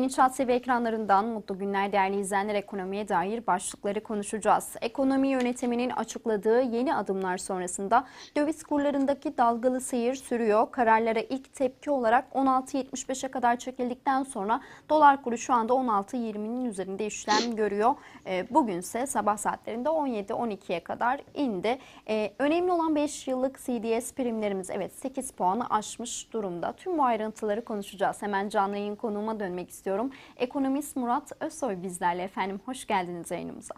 Yeni Çat TV ekranlarından mutlu günler değerli izleyenler ekonomiye dair başlıkları konuşacağız. Ekonomi yönetiminin açıkladığı yeni adımlar sonrasında döviz kurlarındaki dalgalı seyir sürüyor. Kararlara ilk tepki olarak 16.75'e kadar çekildikten sonra dolar kuru şu anda 16.20'nin üzerinde işlem görüyor. E, Bugünse sabah saatlerinde 17-12'ye kadar indi. E, Önemli olan 5 yıllık CDS primlerimiz evet 8 puanı aşmış durumda. Tüm bu ayrıntıları konuşacağız. Hemen canlı yayın konuğuma dönmek istiyorum. Ekonomist Murat Özsoy bizlerle efendim. Hoş geldiniz yayınımıza.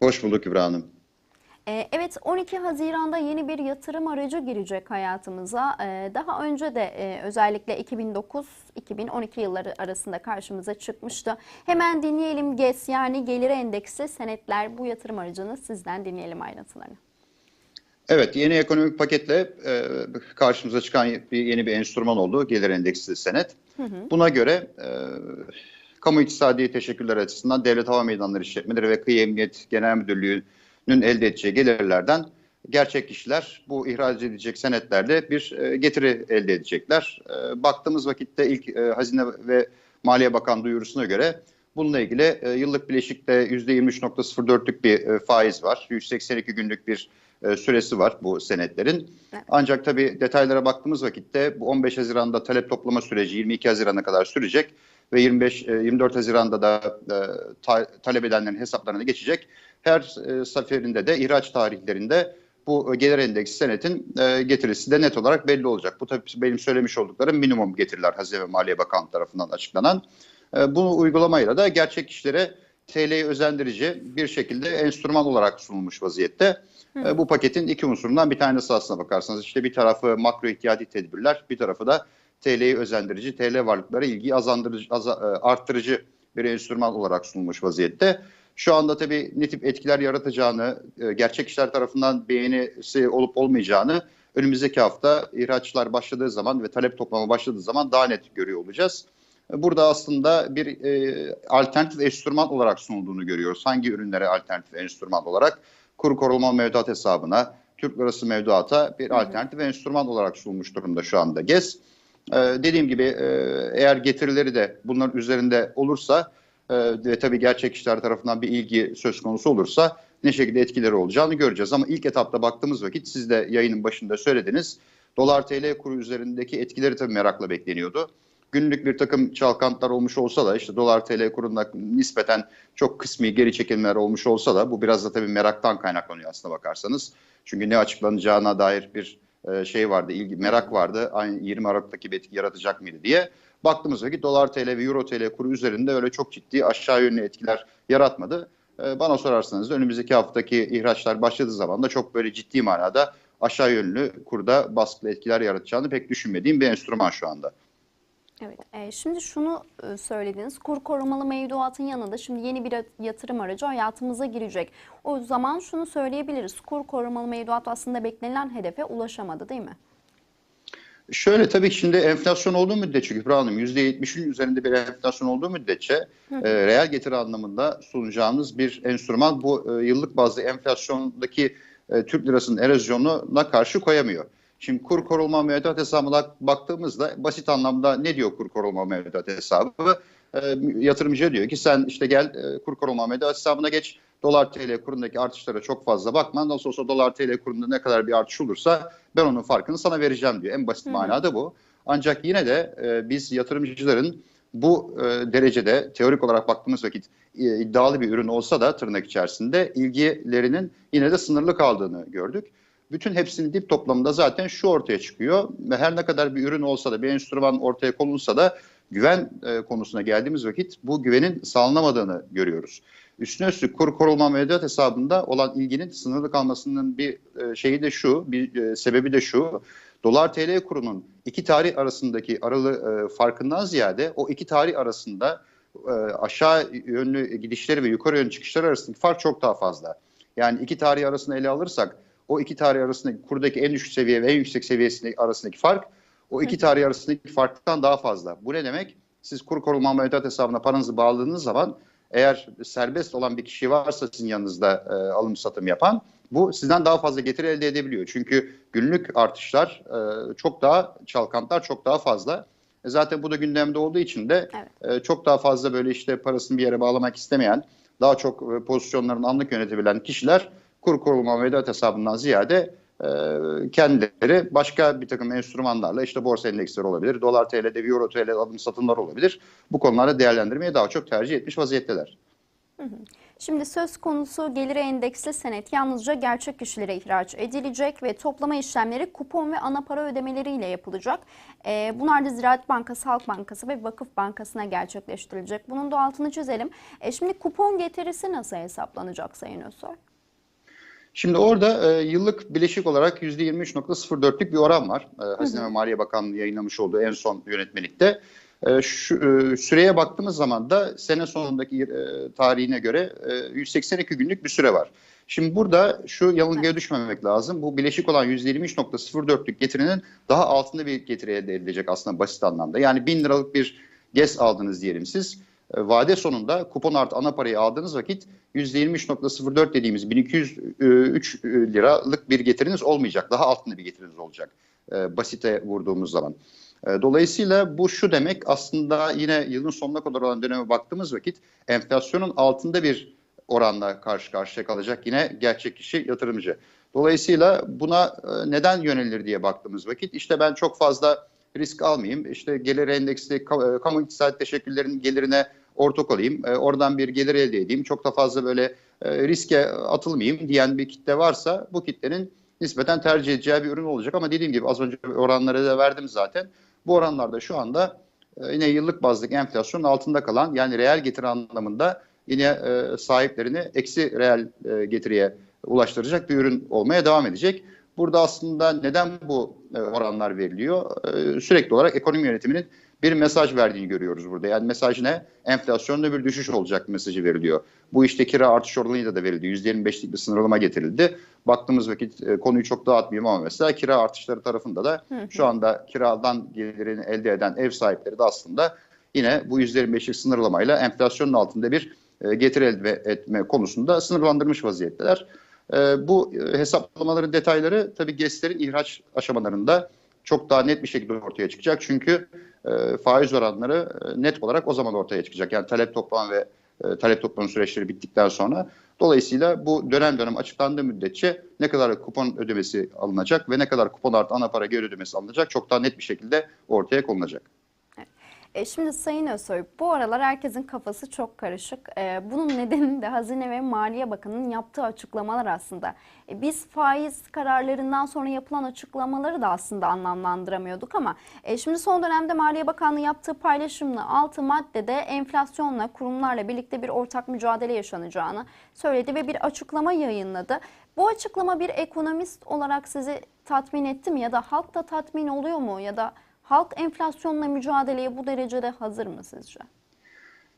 Hoş bulduk İbrahim Hanım. Ee, Evet 12 Haziran'da yeni bir yatırım aracı girecek hayatımıza. Ee, Daha önce de e, özellikle 2009-2012 yılları arasında karşımıza çıkmıştı. Hemen dinleyelim GES yani gelir endeksi senetler bu yatırım aracını sizden dinleyelim ayrıntılarını. Evet, yeni ekonomik paketle e, karşımıza çıkan bir, yeni bir enstrüman oldu. Gelir endeksli senet. Buna göre e, kamu iktisadi teşekkürler açısından Devlet Hava Meydanları İşletmeleri ve Kıyı Emniyet Genel Müdürlüğü'nün elde edeceği gelirlerden gerçek kişiler bu ihraç edilecek senetlerle bir e, getiri elde edecekler. E, baktığımız vakitte ilk e, Hazine ve Maliye Bakan duyurusuna göre bununla ilgili e, yıllık bileşikte %23.04'lük bir e, faiz var. 182 günlük bir e, süresi var bu senetlerin. Ancak tabii detaylara baktığımız vakitte bu 15 Haziran'da talep toplama süreci 22 Haziran'a kadar sürecek ve 25 e, 24 Haziran'da da e, ta- talep edenlerin hesaplarına geçecek. Her e, seferinde de ihraç tarihlerinde bu gelir endeksi senetin e, getirisi de net olarak belli olacak. Bu tabii benim söylemiş olduklarım minimum getiriler Hazine ve Maliye Bakanlığı tarafından açıklanan. E, bu uygulamayla da gerçek kişilere TL'yi özendirici bir şekilde enstrüman olarak sunulmuş vaziyette. E, bu paketin iki unsurundan bir tanesi aslına bakarsanız. işte bir tarafı makro ihtiyati tedbirler, bir tarafı da TL'yi özendirici, TL varlıklara ilgiyi azandırıcı, aza- e, arttırıcı bir enstrüman olarak sunulmuş vaziyette. Şu anda tabii ne tip etkiler yaratacağını, e, gerçek kişiler tarafından beğenisi olup olmayacağını önümüzdeki hafta ihraçlar başladığı zaman ve talep toplama başladığı zaman daha net görüyor olacağız. Burada aslında bir e, alternatif enstrüman olarak sunulduğunu görüyoruz. Hangi ürünlere alternatif enstrüman olarak? Kur koruma mevduat hesabına, Türk lirası mevduata bir alternatif enstrüman olarak sunulmuş durumda şu anda GES. E, dediğim gibi e, eğer getirileri de bunların üzerinde olursa e, ve tabii gerçek kişiler tarafından bir ilgi söz konusu olursa ne şekilde etkileri olacağını göreceğiz. Ama ilk etapta baktığımız vakit siz de yayının başında söylediniz. Dolar TL kuru üzerindeki etkileri tabii merakla bekleniyordu günlük bir takım çalkantılar olmuş olsa da işte dolar TL kurunda nispeten çok kısmi geri çekilmeler olmuş olsa da bu biraz da tabii meraktan kaynaklanıyor aslına bakarsanız. Çünkü ne açıklanacağına dair bir e, şey vardı, ilgi, merak vardı. Aynı 20 Aralık'taki bir etki yaratacak mıydı diye. Baktığımız vakit dolar TL ve euro TL kuru üzerinde öyle çok ciddi aşağı yönlü etkiler yaratmadı. E, Bana sorarsanız da önümüzdeki haftaki ihraçlar başladığı zaman da çok böyle ciddi manada aşağı yönlü kurda baskılı etkiler yaratacağını pek düşünmediğim bir enstrüman şu anda. Evet, e, şimdi şunu e, söylediniz. Kur korumalı mevduatın yanında şimdi yeni bir yatırım aracı hayatımıza girecek. O zaman şunu söyleyebiliriz. Kur korumalı mevduat aslında beklenilen hedefe ulaşamadı değil mi? Şöyle tabii ki şimdi enflasyon olduğu müddetçe Kübra Hanım %70'in üzerinde bir enflasyon olduğu müddetçe e, reel getiri anlamında sunacağımız bir enstrüman bu e, yıllık bazlı enflasyondaki e, Türk lirasının erozyonuna karşı koyamıyor. Şimdi kur koruma mevduat hesabına baktığımızda basit anlamda ne diyor kur koruma mevduat hesabı? E, yatırımcıya diyor ki sen işte gel e, kur koruma mevduat hesabına geç. Dolar TL kurundaki artışlara çok fazla bakma. Nasıl olsa dolar TL kurunda ne kadar bir artış olursa ben onun farkını sana vereceğim diyor. En basit manada bu. Ancak yine de e, biz yatırımcıların bu e, derecede teorik olarak baktığımız vakit e, iddialı bir ürün olsa da tırnak içerisinde ilgilerinin yine de sınırlı kaldığını gördük. Bütün hepsinin dip toplamında zaten şu ortaya çıkıyor her ne kadar bir ürün olsa da bir enstrüman ortaya konulsa da güven e, konusuna geldiğimiz vakit bu güvenin sağlanamadığını görüyoruz. Üstüne üstlük kur koruma mevduat hesabında olan ilginin sınırlı kalmasının bir e, şeyi de şu, bir e, sebebi de şu. Dolar TL kurunun iki tarih arasındaki aralı e, farkından ziyade o iki tarih arasında e, aşağı yönlü gidişleri ve yukarı yönlü çıkışları arasındaki fark çok daha fazla. Yani iki tarih arasında ele alırsak o iki tarih arasındaki kurdaki en düşük seviye ve en yüksek seviyesindeki arasındaki fark o iki tarih arasındaki farktan daha fazla. Bu ne demek? Siz kur koruma mevduat hesabına paranızı bağladığınız zaman eğer serbest olan bir kişi varsa sizin yanınızda e, alım satım yapan bu sizden daha fazla getiri elde edebiliyor. Çünkü günlük artışlar e, çok daha çalkantılar çok daha fazla E, zaten bu da gündemde olduğu için de Evet. e, çok daha fazla böyle işte parasını bir yere bağlamak istemeyen, daha çok e, pozisyonlarını anlık yönetebilen kişiler kur koruma mevduat hesabından ziyade e, kendileri başka bir takım enstrümanlarla işte borsa endeksleri olabilir, dolar TL'de, euro TL alım satımlar olabilir. Bu konularda değerlendirmeyi daha çok tercih etmiş vaziyetteler. Şimdi söz konusu geliri endeksli senet yalnızca gerçek kişilere ihraç edilecek ve toplama işlemleri kupon ve ana para ödemeleriyle yapılacak. Ee, bunlar da Ziraat Bankası, Halk Bankası ve Vakıf Bankası'na gerçekleştirilecek. Bunun da altını çizelim. E, şimdi kupon getirisi nasıl hesaplanacak Sayın Özsoy? Şimdi orada e, yıllık bileşik olarak %23.04'lük bir oran var. E, Hazine ve Maliye Bakanlığı yayınlamış olduğu en son yönetmelikte. E, şu, e, süreye baktığımız zaman da sene sonundaki e, tarihine göre e, 182 günlük bir süre var. Şimdi burada şu yanılgıya düşmemek lazım. Bu bileşik olan %23.04'lük getirinin daha altında bir getiri elde edilecek aslında basit anlamda. Yani 1000 liralık bir GES aldınız diyelim siz. E, vade sonunda kupon artı ana parayı aldığınız vakit %23.04 dediğimiz 1203 liralık bir getiriniz olmayacak. Daha altında bir getiriniz olacak. E, basite vurduğumuz zaman. E, dolayısıyla bu şu demek aslında yine yılın sonuna kadar olan döneme baktığımız vakit enflasyonun altında bir oranla karşı karşıya kalacak yine gerçek kişi yatırımcı. Dolayısıyla buna e, neden yönelir diye baktığımız vakit işte ben çok fazla risk almayayım. İşte gelir endeksli ka- e, kamu iktisat teşekkürlerinin gelirine ortak olayım. E, oradan bir gelir elde edeyim. Çok da fazla böyle e, riske atılmayayım diyen bir kitle varsa bu kitlenin nispeten tercih edeceği bir ürün olacak. Ama dediğim gibi az önce oranları da verdim zaten. Bu oranlarda şu anda e, yine yıllık bazdaki enflasyonun altında kalan yani reel getiri anlamında yine e, sahiplerini eksi reel e, getiriye ulaştıracak bir ürün olmaya devam edecek. Burada aslında neden bu e, oranlar veriliyor? E, sürekli olarak ekonomi yönetiminin bir mesaj verdiğini görüyoruz burada. Yani mesaj ne? Enflasyonda bir düşüş olacak mesajı veriliyor. Bu işte kira artış oranıyla da verildi. %25'lik bir sınırlama getirildi. Baktığımız vakit e, konuyu çok dağıtmayayım ama mesela kira artışları tarafında da şu anda kiradan gelirini elde eden ev sahipleri de aslında yine bu %25'lik sınırlamayla enflasyonun altında bir e, getiri elde etme konusunda sınırlandırmış vaziyetteler. E, bu e, hesaplamaların detayları tabii GES'lerin ihraç aşamalarında çok daha net bir şekilde ortaya çıkacak. Çünkü e, faiz oranları e, net olarak o zaman ortaya çıkacak. Yani talep toplama ve e, talep toplama süreçleri bittikten sonra. Dolayısıyla bu dönem dönem açıklandığı müddetçe ne kadar kupon ödemesi alınacak ve ne kadar kupon artı ana para geri ödemesi alınacak çok daha net bir şekilde ortaya konulacak. E, şimdi Sayın Özsoy, bu aralar herkesin kafası çok karışık. E, bunun nedeni de Hazine ve Maliye Bakanı'nın yaptığı açıklamalar aslında. E, biz faiz kararlarından sonra yapılan açıklamaları da aslında anlamlandıramıyorduk ama e, şimdi son dönemde Maliye Bakanlığı yaptığı paylaşımla altı maddede enflasyonla kurumlarla birlikte bir ortak mücadele yaşanacağını söyledi ve bir açıklama yayınladı. Bu açıklama bir ekonomist olarak sizi tatmin etti mi ya da halk da tatmin oluyor mu ya da Halk enflasyonla mücadeleye bu derecede hazır mı sizce?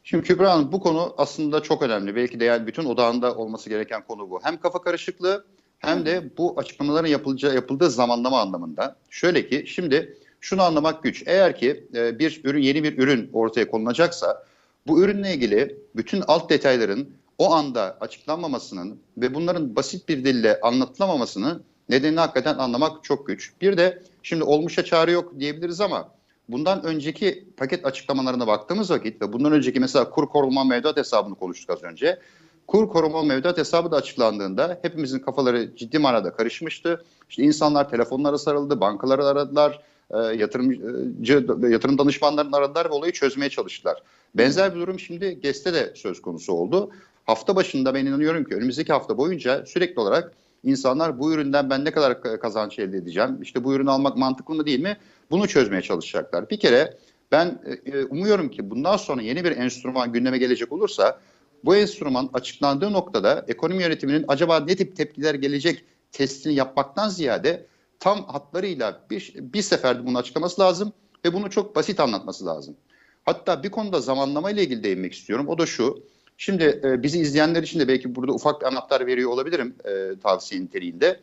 Şimdi Kübra Hanım bu konu aslında çok önemli. Belki de yani bütün odağında olması gereken konu bu. Hem kafa karışıklığı hem de bu açıklamaların yapılacağı, yapıldığı zamanlama anlamında. Şöyle ki şimdi şunu anlamak güç. Eğer ki e, bir ürün yeni bir ürün ortaya konulacaksa bu ürünle ilgili bütün alt detayların o anda açıklanmamasının ve bunların basit bir dille anlatılamamasının nedenini hakikaten anlamak çok güç. Bir de şimdi olmuşa çare yok diyebiliriz ama bundan önceki paket açıklamalarına baktığımız vakit ve bundan önceki mesela kur koruma mevduat hesabını konuştuk az önce. Kur koruma mevduat hesabı da açıklandığında hepimizin kafaları ciddi manada karışmıştı. İşte insanlar telefonlara sarıldı, bankaları aradılar, e, yatırımcı, yatırım danışmanlarını aradılar ve olayı çözmeye çalıştılar. Benzer bir durum şimdi GES'te de söz konusu oldu. Hafta başında ben inanıyorum ki önümüzdeki hafta boyunca sürekli olarak İnsanlar bu üründen ben ne kadar kazanç elde edeceğim? İşte bu ürünü almak mantıklı mı değil mi? Bunu çözmeye çalışacaklar. Bir kere ben e, umuyorum ki bundan sonra yeni bir enstrüman gündeme gelecek olursa bu enstrüman açıklandığı noktada ekonomi yönetiminin acaba ne tip tepkiler gelecek testini yapmaktan ziyade tam hatlarıyla bir, bir seferde bunu açıklaması lazım ve bunu çok basit anlatması lazım. Hatta bir konuda zamanlama ile ilgili değinmek istiyorum. O da şu. Şimdi e, bizi izleyenler için de belki burada ufak bir anahtar veriyor olabilirim e, tavsiye niteliğinde.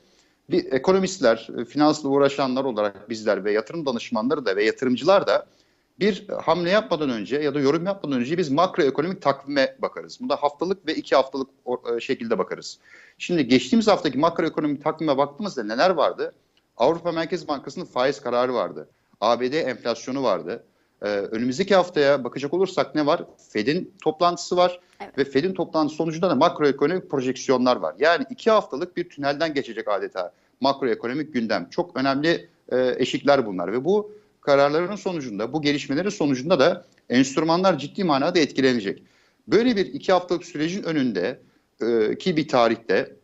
Bir ekonomistler, e, finansla uğraşanlar olarak bizler ve yatırım danışmanları da ve yatırımcılar da bir hamle yapmadan önce ya da yorum yapmadan önce biz makroekonomik takvime bakarız. Bunda haftalık ve iki haftalık e, şekilde bakarız. Şimdi geçtiğimiz haftaki makroekonomik takvime baktığımızda neler vardı? Avrupa Merkez Bankası'nın faiz kararı vardı. ABD enflasyonu vardı. Ee, önümüzdeki haftaya bakacak olursak ne var? Fed'in toplantısı var Evet. ve Fed'in toplantısı sonucunda da makroekonomik projeksiyonlar var. Yani iki haftalık bir tünelden geçecek adeta makroekonomik gündem. Çok önemli e, eşikler bunlar ve bu kararların sonucunda, bu gelişmelerin sonucunda da enstrümanlar ciddi manada etkilenecek. Böyle bir iki haftalık sürecin önünde e, ki bir tarihte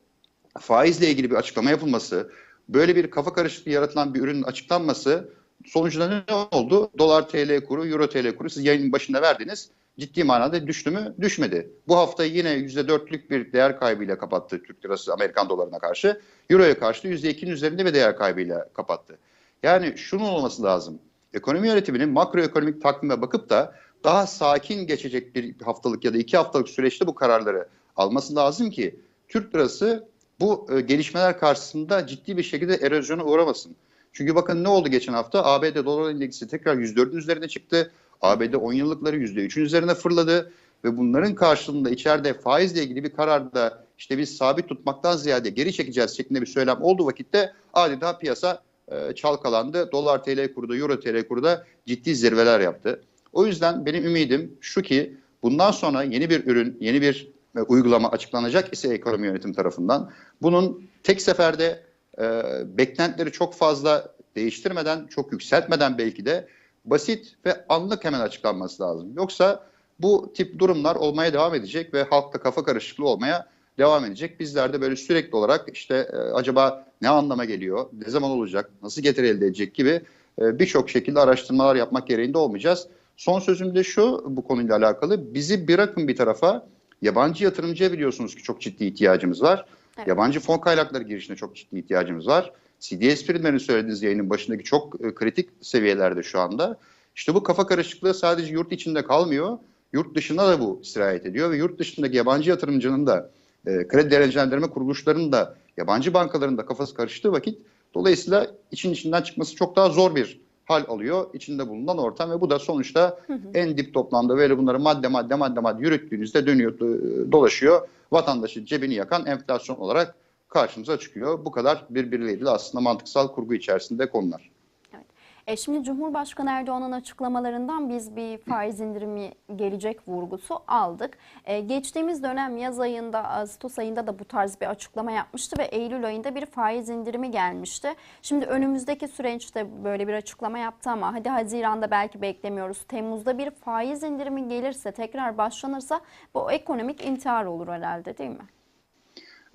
faizle ilgili bir açıklama yapılması, böyle bir kafa karışıklığı yaratılan bir ürünün açıklanması sonucunda ne oldu? Dolar TL kuru, Euro TL kuru siz yayının başında verdiniz. Ciddi manada düştü mü? Düşmedi. Bu hafta yine %4'lük bir değer kaybıyla kapattı Türk lirası Amerikan dolarına karşı. Euro'ya karşı da %2'nin üzerinde bir değer kaybıyla kapattı. Yani şunun olması lazım. Ekonomi yönetiminin makroekonomik takvime bakıp da daha sakin geçecek bir haftalık ya da iki haftalık süreçte bu kararları alması lazım ki Türk lirası bu e, gelişmeler karşısında ciddi bir şekilde erozyona uğramasın. Çünkü bakın ne oldu geçen hafta? ABD dolar endeksi tekrar 104'ün üzerine çıktı. ABD 10 yıllıkları %3'ün üzerine fırladı ve bunların karşılığında içeride faizle ilgili bir kararda işte biz sabit tutmaktan ziyade geri çekeceğiz şeklinde bir söylem olduğu vakitte adeta piyasa e, çalkalandı. Dolar TL kuru da Euro TL kuru da ciddi zirveler yaptı. O yüzden benim ümidim şu ki bundan sonra yeni bir ürün, yeni bir e, uygulama açıklanacak ise ekonomi yönetim tarafından bunun tek seferde e, beklentileri çok fazla değiştirmeden, çok yükseltmeden belki de basit ve anlık hemen açıklanması lazım. Yoksa bu tip durumlar olmaya devam edecek ve halkta kafa karışıklığı olmaya devam edecek. Bizler de böyle sürekli olarak işte e, acaba ne anlama geliyor, ne zaman olacak, nasıl getiri elde edecek gibi e, birçok şekilde araştırmalar yapmak gereğinde olmayacağız. Son sözüm de şu bu konuyla alakalı. Bizi bırakın bir tarafa yabancı yatırımcıya biliyorsunuz ki çok ciddi ihtiyacımız var. Evet. Yabancı fon kaynakları girişine çok ciddi ihtiyacımız var. CDS primlerini söylediğiniz yayının başındaki çok e, kritik seviyelerde şu anda. İşte bu kafa karışıklığı sadece yurt içinde kalmıyor. Yurt dışında da bu sirayet ediyor ve yurt dışındaki yabancı yatırımcının da e, kredi derecelendirme kuruluşlarının da yabancı bankaların da kafası karıştığı vakit dolayısıyla için içinden çıkması çok daha zor bir hal alıyor içinde bulunan ortam ve bu da sonuçta en dip toplamda böyle bunları madde madde madde madde yürüttüğünüzde dönüyor e, dolaşıyor vatandaşın cebini yakan enflasyon olarak karşımıza çıkıyor. Bu kadar birbirleriyle aslında mantıksal kurgu içerisinde konular. E şimdi Cumhurbaşkanı Erdoğan'ın açıklamalarından biz bir faiz indirimi gelecek vurgusu aldık. E, geçtiğimiz dönem yaz ayında, Ağustos ayında da bu tarz bir açıklama yapmıştı ve Eylül ayında bir faiz indirimi gelmişti. Şimdi önümüzdeki süreçte böyle bir açıklama yaptı ama hadi Haziran'da belki beklemiyoruz. Temmuz'da bir faiz indirimi gelirse, tekrar başlanırsa bu ekonomik intihar olur herhalde değil mi?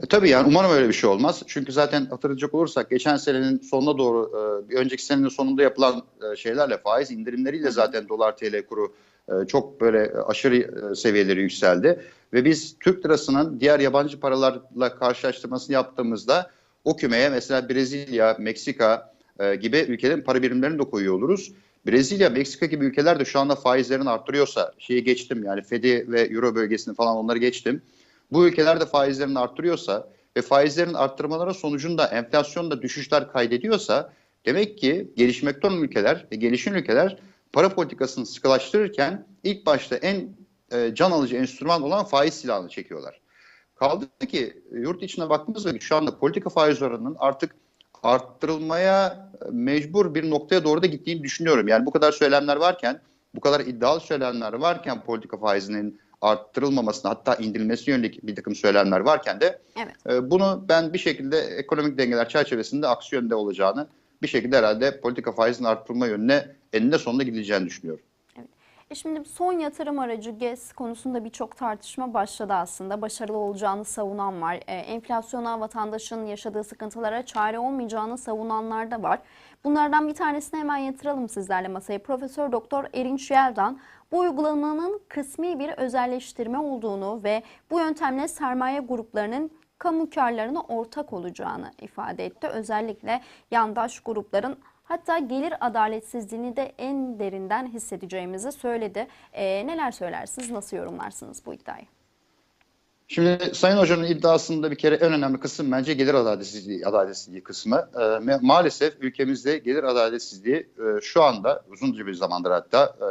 E, tabii yani umarım öyle bir şey olmaz. Çünkü zaten hatırlayacak olursak geçen senenin sonuna doğru e, bir önceki senenin sonunda yapılan e, şeylerle faiz indirimleriyle zaten dolar TL kuru e, çok böyle aşırı e, seviyeleri yükseldi. Ve biz Türk lirasının diğer yabancı paralarla karşılaştırmasını yaptığımızda o kümeye mesela Brezilya, Meksika e, gibi ülkelerin para birimlerini de koyuyor oluruz. Brezilya, Meksika gibi ülkeler de şu anda faizlerini arttırıyorsa şeyi geçtim yani Fed'i ve Euro bölgesini falan onları geçtim. Bu ülkeler de faizlerini arttırıyorsa ve faizlerin arttırmaları sonucunda enflasyonda düşüşler kaydediyorsa demek ki gelişmekte olan ülkeler ve gelişen ülkeler para politikasını sıkılaştırırken ilk başta en e, can alıcı enstrüman olan faiz silahını çekiyorlar. Kaldı ki yurt içine baktığımızda şu anda politika faiz oranının artık arttırılmaya mecbur bir noktaya doğru da gittiğini düşünüyorum. Yani bu kadar söylemler varken, bu kadar iddialı söylemler varken politika faizinin arttırılmamasına hatta indirilmesi yönelik bir takım söylemler varken de Evet. e, bunu ben bir şekilde ekonomik dengeler çerçevesinde aksi yönde olacağını bir şekilde herhalde politika faizinin arttırılma yönüne eninde sonunda gidileceğini düşünüyorum. E şimdi son yatırım aracı GES konusunda birçok tartışma başladı aslında. Başarılı olacağını savunan var. E, enflasyona, vatandaşın yaşadığı sıkıntılara çare olmayacağını savunanlar da var. Bunlardan bir tanesini hemen yatıralım sizlerle masaya. Profesör Doktor Erinç Yeldan bu uygulamanın kısmi bir özelleştirme olduğunu ve bu yöntemle sermaye gruplarının kamu karlarına ortak olacağını ifade etti. Özellikle yandaş grupların hatta gelir adaletsizliğini de en derinden hissedeceğimizi söyledi. Ee, neler söylersiniz, nasıl yorumlarsınız bu iddiayı? Şimdi Sayın Hoca'nın iddiasında bir kere en önemli kısım bence gelir adaletsizliği, adaletsizliği kısmı. E, ma- maalesef ülkemizde gelir adaletsizliği e, şu anda uzunca bir zamandır hatta e,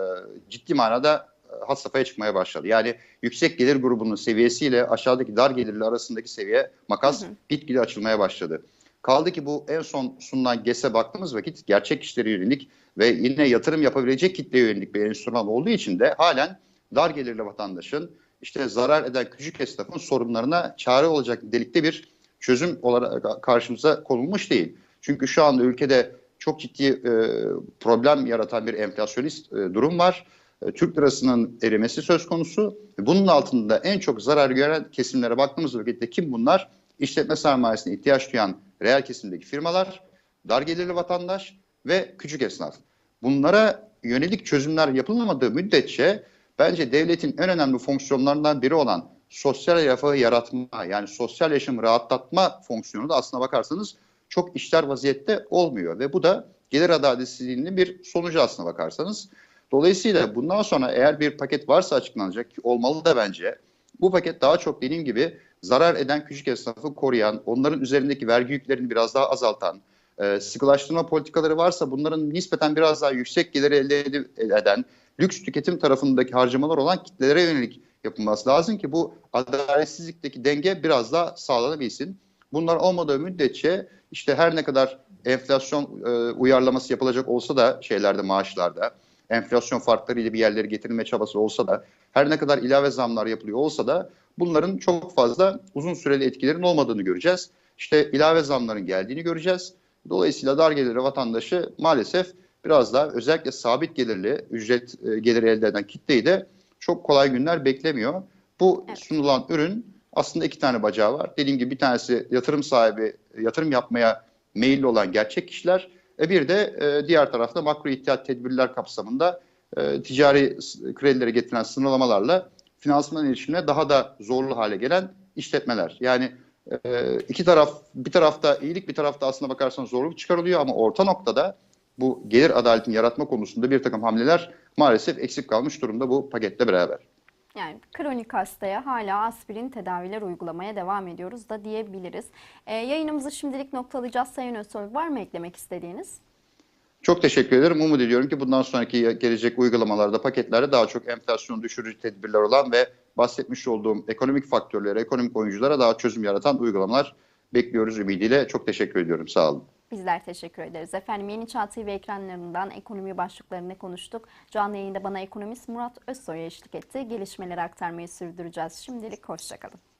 ciddi manada e, had safhaya çıkmaya başladı. Yani yüksek gelir grubunun seviyesiyle aşağıdaki dar gelirli arasındaki seviye makas Hı hı. gitgide açılmaya başladı. Kaldı ki bu en son sunulan GES'e baktığımız vakit gerçek işlere yönelik ve yine yatırım yapabilecek kitleye yönelik bir enstrüman olduğu için de halen dar gelirli vatandaşın işte zarar eden küçük esnafın sorunlarına çare olacak nitelikte bir çözüm olarak karşımıza konulmuş değil. Çünkü şu anda ülkede çok ciddi e, problem yaratan bir enflasyonist e, durum var. E, Türk lirasının erimesi söz konusu. Bunun altında en çok zarar gören kesimlere baktığımız vakitte kim bunlar? İşletme sermayesine ihtiyaç duyan reel kesimdeki firmalar, dar gelirli vatandaş ve küçük esnaf. Bunlara yönelik çözümler yapılmadığı müddetçe bence devletin en önemli fonksiyonlarından biri olan sosyal refahı yaratma yani sosyal yaşamı rahatlatma fonksiyonu da aslına bakarsanız çok işler vaziyette olmuyor ve bu da gelir adaletsizliğinin bir sonucu aslına bakarsanız. Dolayısıyla bundan sonra eğer bir paket varsa açıklanacak ki olmalı da bence bu paket daha çok dediğim gibi zarar eden küçük esnafı koruyan, onların üzerindeki vergi yüklerini biraz daha azaltan, e, sıkılaştırma politikaları varsa bunların nispeten biraz daha yüksek geliri elde eden, lüks tüketim tarafındaki harcamalar olan kitlelere yönelik yapılması lazım ki bu adaletsizlikteki denge biraz daha sağlanabilsin. Bunlar olmadığı müddetçe işte her ne kadar enflasyon e, uyarlaması yapılacak olsa da şeylerde maaşlarda, enflasyon farklarıyla bir yerlere getirilme çabası olsa da, her ne kadar ilave zamlar yapılıyor olsa da bunların çok fazla uzun süreli etkilerin olmadığını göreceğiz. İşte ilave zamların geldiğini göreceğiz. Dolayısıyla dar gelirli vatandaşı maalesef biraz daha özellikle sabit gelirli ücret e, geliri elde eden kitleyi de çok kolay günler beklemiyor. Bu Evet. sunulan ürün aslında iki tane bacağı var. Dediğim gibi bir tanesi yatırım sahibi, yatırım yapmaya meyilli olan gerçek kişiler. E bir de e, diğer tarafta makro ihtiyat tedbirler kapsamında e, ticari kredilere getiren sınırlamalarla finansman erişimine daha da zorlu hale gelen işletmeler. Yani e, iki taraf, bir tarafta iyilik bir tarafta aslına bakarsan zorluk çıkarılıyor ama orta noktada bu gelir adaletini yaratma konusunda bir takım hamleler maalesef eksik kalmış durumda bu paketle beraber. Yani kronik hastaya hala aspirin tedaviler uygulamaya devam ediyoruz da diyebiliriz. Ee, yayınımızı şimdilik noktalayacağız. Sayın Özsoy var mı eklemek istediğiniz? Çok teşekkür ederim. Umut ediyorum ki bundan sonraki gelecek uygulamalarda, paketlerde daha çok enflasyon düşürücü tedbirler olan ve bahsetmiş olduğum ekonomik faktörlere, ekonomik oyunculara daha çözüm yaratan uygulamalar bekliyoruz ümidiyle. Çok teşekkür ediyorum. Sağ olun. Bizler teşekkür ederiz. Efendim Yeni Çağ TV ekranlarından ekonomi başlıklarını konuştuk. Canlı yayında bana ekonomist Murat Özsoy'a eşlik etti. Gelişmeleri aktarmayı sürdüreceğiz. Şimdilik hoşçakalın.